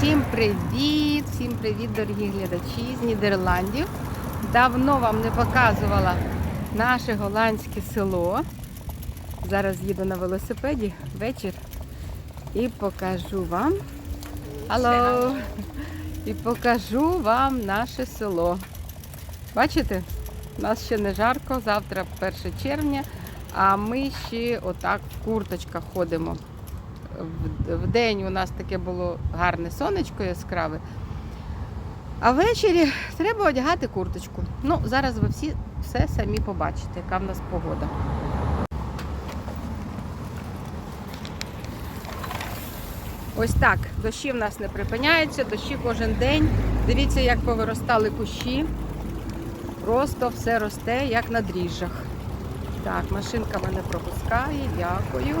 Всім привіт! Всім привіт, дорогі глядачі з Нідерландів. Давно вам не показувала наше голландське село. Зараз їду на велосипеді вечір і покажу вам. Алло! І покажу вам наше село. Бачите? У нас ще не жарко, завтра 1 червня, а ми ще отак в курточках ходимо. В- день у нас таке було гарне сонечко яскраве. А ввечері треба одягати курточку. Ну, зараз ви всі все самі побачите, яка в нас погода. Ось так. Дощі в нас не припиняються, дощі кожен день. Дивіться, як повиростали кущі. Просто все росте, як на дріжджах. Так, машинка мене пропускає, дякую.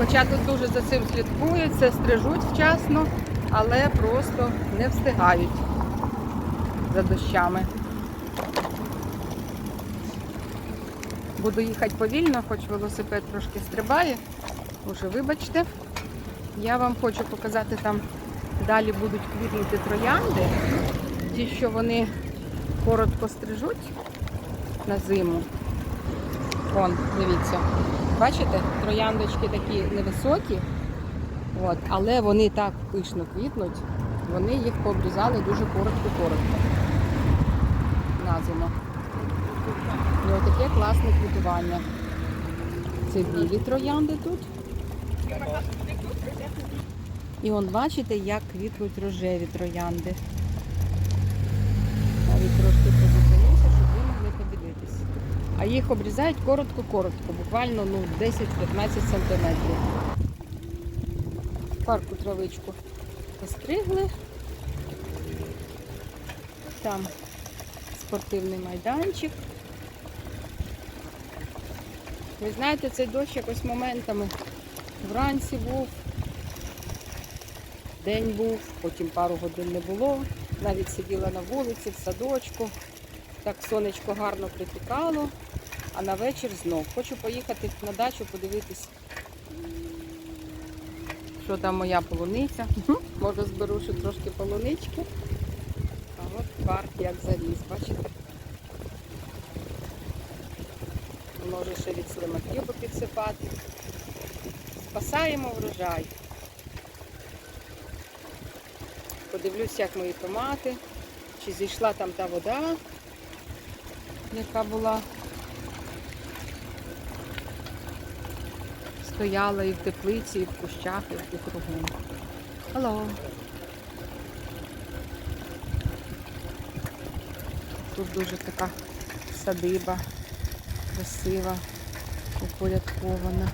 Хоча тут дуже за цим слідкують, все стрижуть вчасно, але просто не встигають за дощами. Буду їхати повільно, хоч велосипед трошки стрибає. Уже вибачте. Я вам хочу показати, там далі будуть квітнути троянди. Ті, що вони коротко стрижуть на зиму. Вон, дивіться. Бачите, трояндочки такі невисокі, от, але вони так пишно квітнуть, вони їх пообрізали дуже коротко-коротко на зиму. І отаке класне квітування. Це білі троянди тут. І он бачите, як квітнуть рожеві троянди. Навіть трошки позупинюся, щоб ви могли подивитися. А їх обрізають коротко-коротко, буквально ну, 10-15 сантиметрів. Парку травичку постригли. Там спортивний майданчик. Ви знаєте, цей дощ якось моментами вранці був, день був, потім пару годин не було. Навіть сиділа на вулиці, в садочку. Так сонечко гарно припікало, а на вечір знов. Хочу поїхати на дачу, подивитись, що там моя полуниця. Може зберу ще трошки полунички. А от парк як заліз, бачите? Може ще від слимаків попідсипати. Спасаємо врожай. Подивлюсь, як мої томати, чи зійшла там та вода, яка була. Стояла і в теплиці, і в кущах, і в кругом. Алло. Тут дуже така садиба, красива, упорядкована.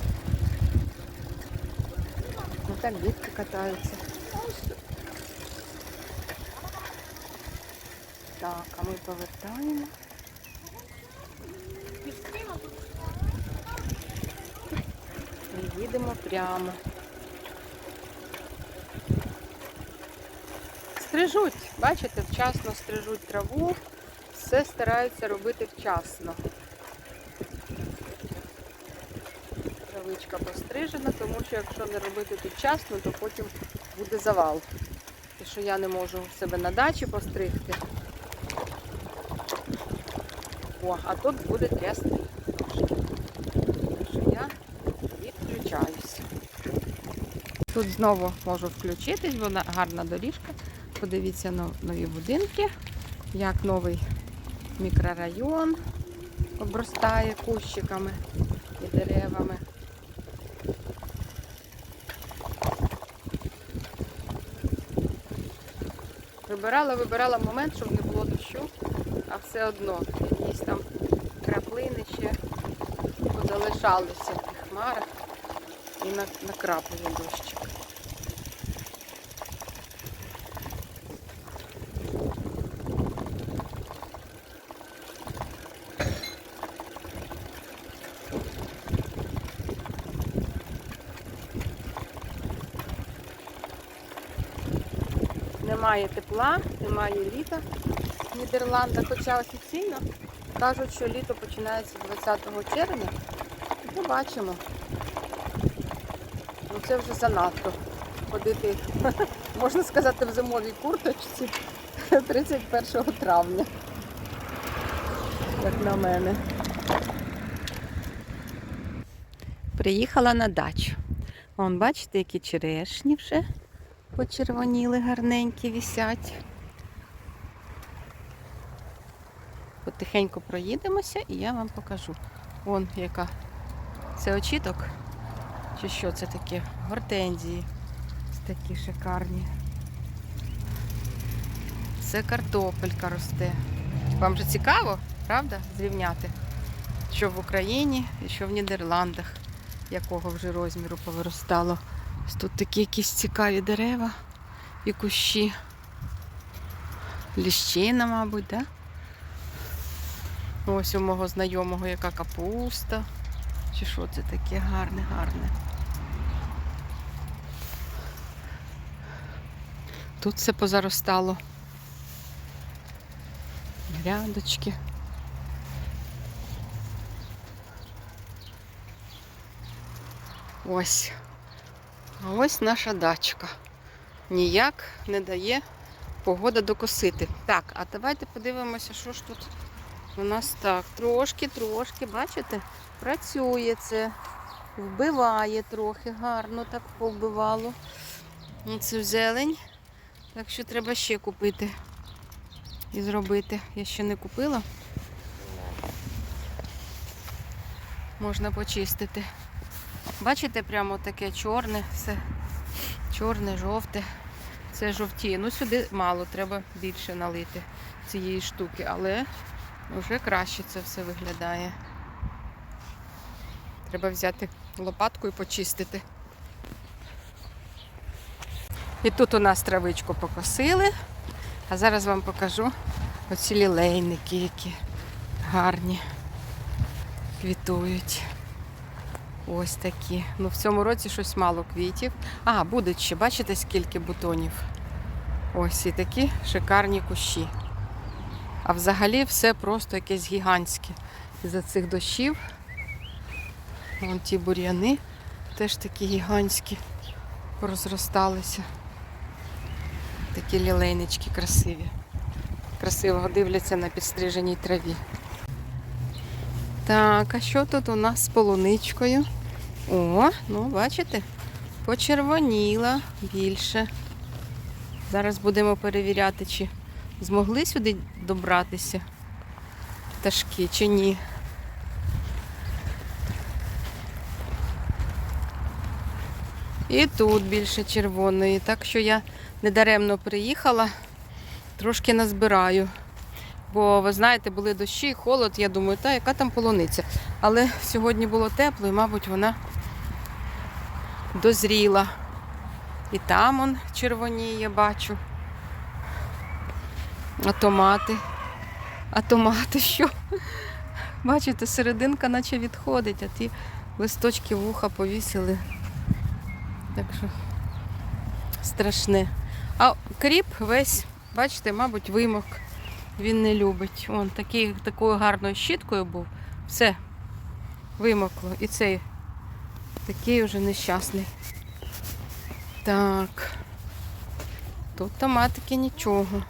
Ну так дітки катаються. Так, а ми повертаємо. І їдемо прямо. Стрижуть, бачите, вчасно стрижуть траву, все стараються робити вчасно. Травичка пострижена, тому що якщо не робити тут вчасно, то потім буде завал. І що я не можу себе на дачі постригти. О, а тут буде трясти. Так що я відключаюся. Тут знову можу включитись, бо на- гарна доріжка. Подивіться нові будинки, як новий мікрорайон обростає кущиками і деревами. Вибирала, вибирала момент, щоб не було дощу, а все одно якісь там краплини ще залишалися в хмарах і на- накрапує дощик. Немає тепла, немає літа в Нідерландах, хоча офіційно кажуть, що літо починається 20 червня. Побачимо. Це вже занадто. Ходити, можна сказати, в зимовій курточці 31 травня. Як на мене. Приїхала на дачу. Вон, бачите, які черешні вже почервоніли, гарненькі вісять. Потихеньку проїдемося і я вам покажу. Вон яка. Це очіток? Чи що це таке? Гортензії. Такі шикарні. Це картопелька росте. Вам же цікаво, правда, зрівняти? Що в Україні і що в Нідерландах, якого вже розміру повиростало. Тут такі якісь цікаві дерева і кущі. Ліщина, мабуть, да? Ось у мого знайомого яка капуста. Чи що це таке гарне, гарне. Тут все позаростало. Грядочки. Ось. А ось наша дачка. Ніяк не дає погода докосити. Так, а давайте подивимося, що ж тут у нас так. Трошки, трошки, бачите? Працює це. Вбиває трохи, гарно так повбивало. Це зелень. Так що треба ще купити і зробити. Я ще не купила. Можна почистити. Бачите, прямо таке чорне, все чорне, жовте. Це жовтіє. Ну сюди мало, треба більше налити цієї штуки, але вже краще це все виглядає. Треба взяти лопатку і почистити. І тут у нас травичку покосили, а зараз вам покажу оці лілейники, які гарні, квітують. Ось такі. Ну, в цьому році щось мало квітів. А, будуть ще, бачите, скільки бутонів. Ось і такі шикарні кущі. А взагалі все просто якесь гігантське. Із-за цих дощів. Вон ті бур'яни теж такі гігантські розросталися. Такі лілейнички красиві. Красиво дивляться на підстриженій траві. Так, а що тут у нас з полуничкою? О, ну бачите, почервоніла більше. Зараз будемо перевіряти, чи змогли сюди добратися пташки, чи ні. І тут більше червоної. Так що я недаремно приїхала, трошки назбираю. Бо ви знаєте, були дощі, холод, я думаю, та яка там полуниця. Але сьогодні було тепло і, мабуть, вона дозріла. І там он червоніє, бачу. А томати. А томати що? Бачите, серединка наче відходить, а ті листочки вуха повісили. Так що страшне. А кріп весь, бачите, мабуть, вимок. Він не любить. Он такий, такою гарною щіткою був. Все, вимокло. І цей такий уже нещасний. Так. Тут томатики нічого.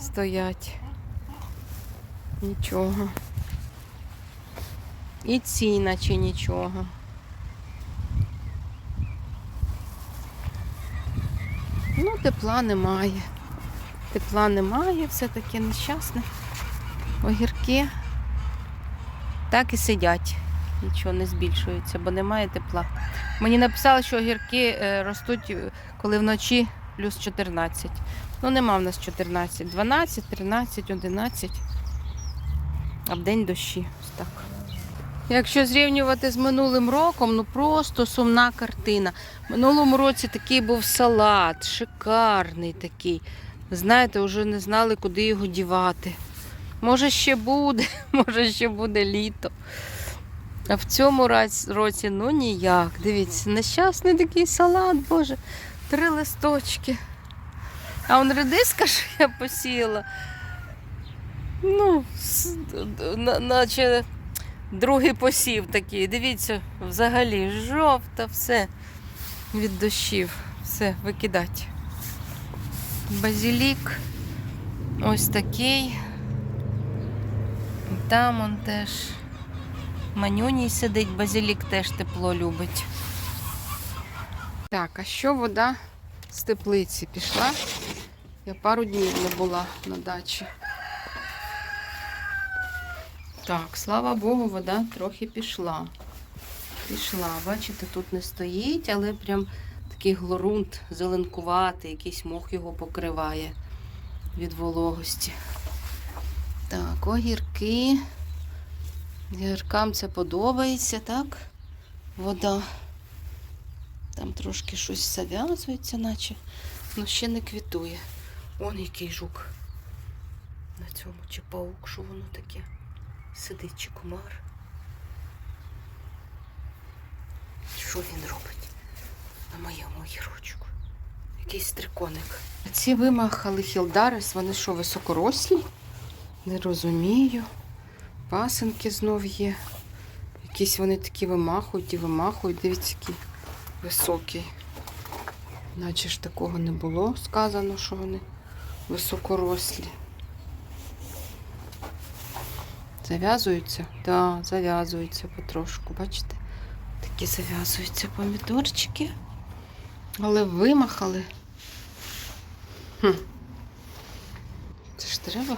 Стоять. Нічого. І ці наче нічого. Ну, тепла немає. Тепла немає, все таке нещасне. Огірки так і сидять. Нічого не збільшується, бо немає тепла. Мені написали, що огірки е, ростуть, е, коли вночі плюс 14. Ну, нема в нас 14. 12, 13, 11. А вдень дощі. Ось так. Якщо зрівнювати з минулим роком, ну просто сумна картина. Минулому році такий був салат, шикарний такий. Знаєте, вже не знали, куди його дівати. Може, ще буде, може, ще буде літо. А в цьому році ну ніяк. Дивіться, нещасний такий салат, боже, три листочки. А он редиска, що я посіяла. Ну, наче другий посів такий. Дивіться, взагалі жовта, все. від дощів. Все, викидати. Базилік ось такий. Там он теж манюній сидить, базилік теж тепло любить. Так, а що вода з теплиці пішла? Я пару днів не була на дачі. Так, слава Богу, вода трохи пішла. Пішла. Бачите, тут не стоїть, але прям такий глорунт зеленкуватий, якийсь мох його покриває від вологості. Так, огірки. Гіркам це подобається, так? Вода. Там трошки щось зав'язується, наче, ну ще не квітує. Он який жук. На цьому чи паук, що воно таке? Сидить чи комар. Що він робить на моєму гірочку? Якийсь стриконик. Ці вимахали хілдарис, вони що, високорослі? Не розумію. Пасенки знов є. Якісь вони такі вимахують і вимахують. Дивіться, які високі. Наче ж такого не було сказано, що вони високорослі. Зав'язуються? Так, да, зав'язуються потрошку, бачите? Такі зав'язуються помідорчики. Але вимахали. Хм. Це ж треба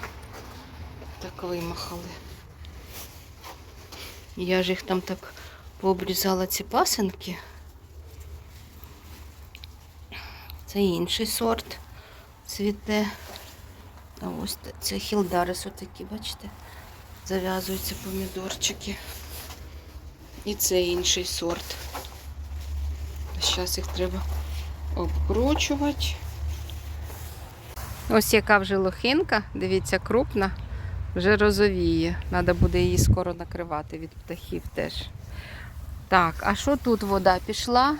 так вимахали. Я ж їх там так пообрізала ці пасенки. Це інший сорт цвіте. А ось це хілдарис отакі, бачите? Зав'язуються помідорчики. І це інший сорт. Зараз їх треба обкручувати. Ось яка вже лохинка, дивіться, крупна, вже розовіє. Треба буде її скоро накривати від птахів теж. Так, а що тут вода пішла?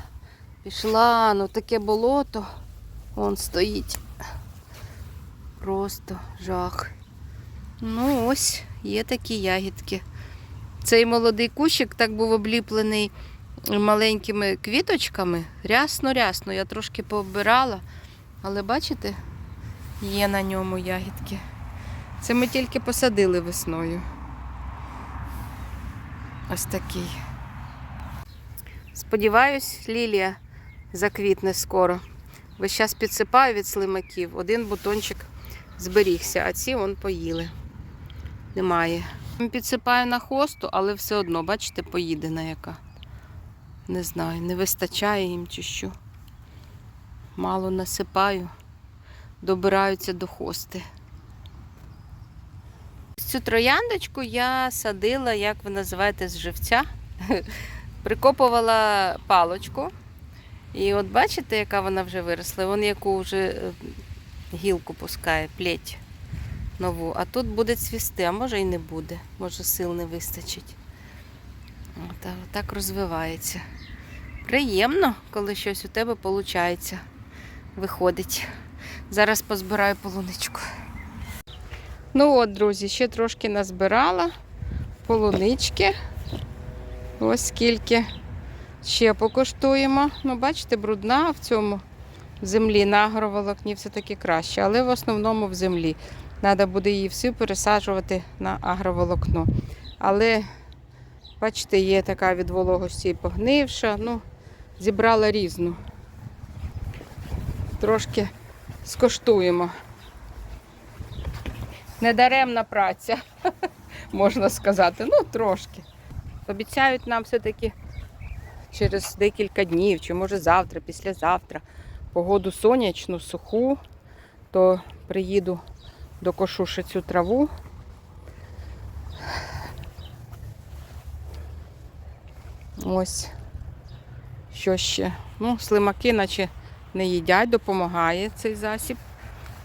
Пішла, ну таке болото. Вон стоїть. Просто жах. Ну ось, є такі ягідки. Цей молодий кущик так був обліплений маленькими квіточками. Рясно-рясно. Я трошки пообирала, але бачите, є на ньому ягідки. Це ми тільки посадили весною. Ось такий. Сподіваюсь, лілія заквітне скоро. Весь час підсипаю від слимаків. Один бутончик зберігся, а ці вон поїли. Немає. Підсипаю на хосту, але все одно, бачите, поїдена яка. Не знаю, не вистачає їм чи що. Мало насипаю, добираються до хости. Цю трояндочку я садила, як ви називаєте, з живця. Прикопувала палочку. І от бачите, яка вона вже виросла. Вон яку вже е, гілку пускає, плеть нову. А тут буде цвісти, а може і не буде. Може сил не вистачить. От, так розвивається. Приємно, коли щось у тебе виходить, виходить. Зараз позбираю полуничку. Ну от, друзі, ще трошки назбирала полунички. Ось скільки. Ще покуштуємо. Ну, бачите, брудна в цьому землі. На агроволокні все-таки краще, але в основному в землі. Треба буде її всю пересаджувати на агроволокно. Але, бачите, є така від вологості погнивша. Ну, зібрала різну. Трошки скоштуємо. Недаремна праця, можна сказати. Ну, трошки. Обіцяють нам все-таки через декілька днів, чи може завтра, післязавтра, погоду сонячну, суху, то приїду докошу ще цю траву. Ось що ще. Ну, слимаки, наче не їдять, допомагає цей засіб.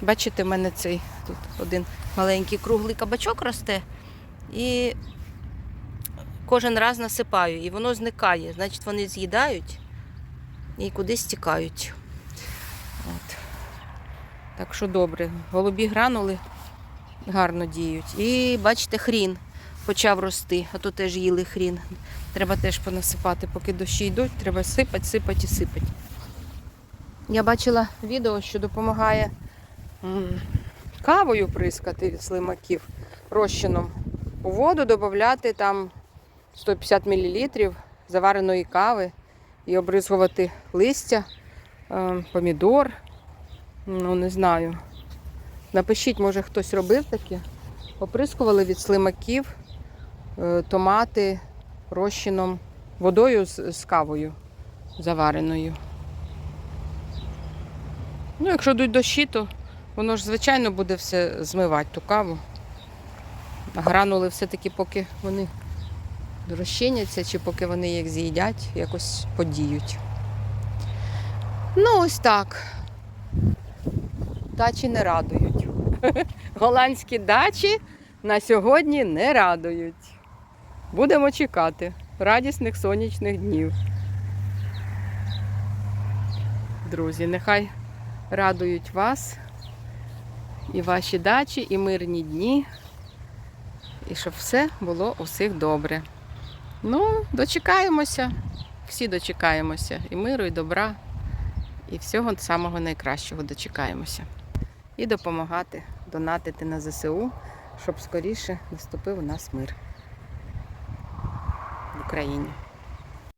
Бачите, в мене цей тут один маленький круглий кабачок росте. І кожен раз насипаю, і воно зникає. Значить, вони з'їдають і кудись тікають. Так що добре. Голубі гранули гарно діють. І бачите, хрін почав рости, а то теж їли хрін. Треба теж понасипати, поки дощі йдуть, треба сипати, сипати і сипати. Я бачила відео, що допомагає кавою прискати від слимаків розчином. У воду додати там 150 мл завареної кави і обризгувати листя, е, помідор. Ну, не знаю. Напишіть, може хтось робив таке. Оприскували від слимаків е, томати розчином, водою з, кавою завареною. Ну, якщо йдуть дощі, то воно ж, звичайно, буде все змивати ту каву. Гранули все-таки, поки вони розчиняться, чи поки вони їх з'їдять, якось подіють. Ну, ось так. Дачі не радують. Голландські дачі на сьогодні не радують. Будемо чекати радісних сонячних днів. Друзі, нехай радують вас і ваші дачі, і мирні дні, і щоб все було у всіх добре. Ну, дочекаємося, всі дочекаємося. І миру, і добра, і всього самого найкращого дочекаємося. І допомагати, донатити на ЗСУ, щоб скоріше наступив у нас мир в Україні.